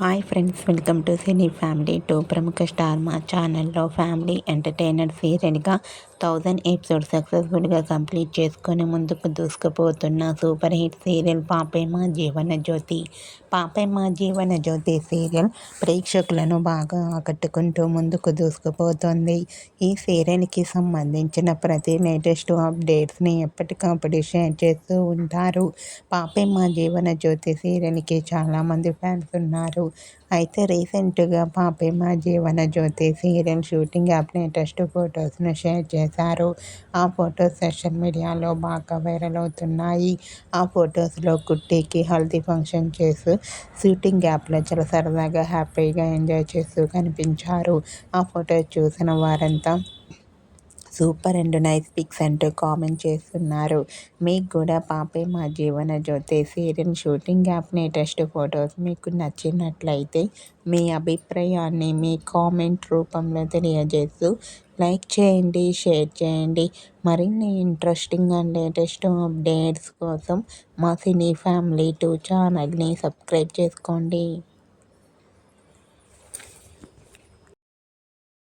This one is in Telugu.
Hi friends welcome to cine family two ప్రముఖ స్టార్ మా ఛానల్లో ఫ్యామిలీ ఎంటర్టైనర్ సీరియల్గా థౌజండ్ ఎపిసోడ్ సక్సెస్ఫుల్గా కంప్లీట్ చేసుకొని ముందుకు దూసుకుపోతున్న సూపర్ హిట్ సీరియల్ పాపే మా జీవన జ్యోతి. పాపే మా జీవన జ్యోతి సీరియల్ ప్రేక్షకులను బాగా ఆకట్టుకుంటూ ముందుకు దూసుకుపోతుంది. ఈ సీరియల్కి సంబంధించిన ప్రతి లేటెస్ట్ అప్డేట్స్ని ఎప్పటికప్పుడు షేర్ చేస్తూ ఉంటారు. పాపే మా జీవన జ్యోతి సీరియల్కి చాలామంది ఫ్యాన్స్ ఉన్నారు. అయితే రీసెంట్గా Paape Maa Jeevana Jyothi serial shooting up latest ఫొటోస్ను share చేశారు. ఆ ఫొటోస్ సోషల్ మీడియాలో బాగా వైరల్ అవుతున్నాయి. ఆ ఫొటోస్లో కుట్టికి హల్దీ ఫంక్షన్ చేస్తూ షూటింగ్ గ్యాప్లో చాలా సరదాగా హ్యాపీగా ఎంజాయ్ చేస్తూ కనిపించారు. ఆ ఫొటోస్ చూసిన వారంతా సూపర్ అండ్ నైస్ పిక్స్ అంటూ కామెంట్ చేస్తున్నారు. మీకు కూడా Paape Maa Jeevana Jyothi serial shooting app latest photos మీకు నచ్చినట్లయితే మీ అభిప్రాయాన్ని మీ కామెంట్ రూపంలో తెలియజేస్తూ లైక్ చేయండి షేర్ చేయండి. మరిన్ని ఇంట్రెస్టింగ్ అండ్ లేటెస్ట్ అప్డేట్స్ కోసం మా సినీ ఫ్యామిలీ టూ ఛానల్ని సబ్స్క్రైబ్ చేసుకోండి.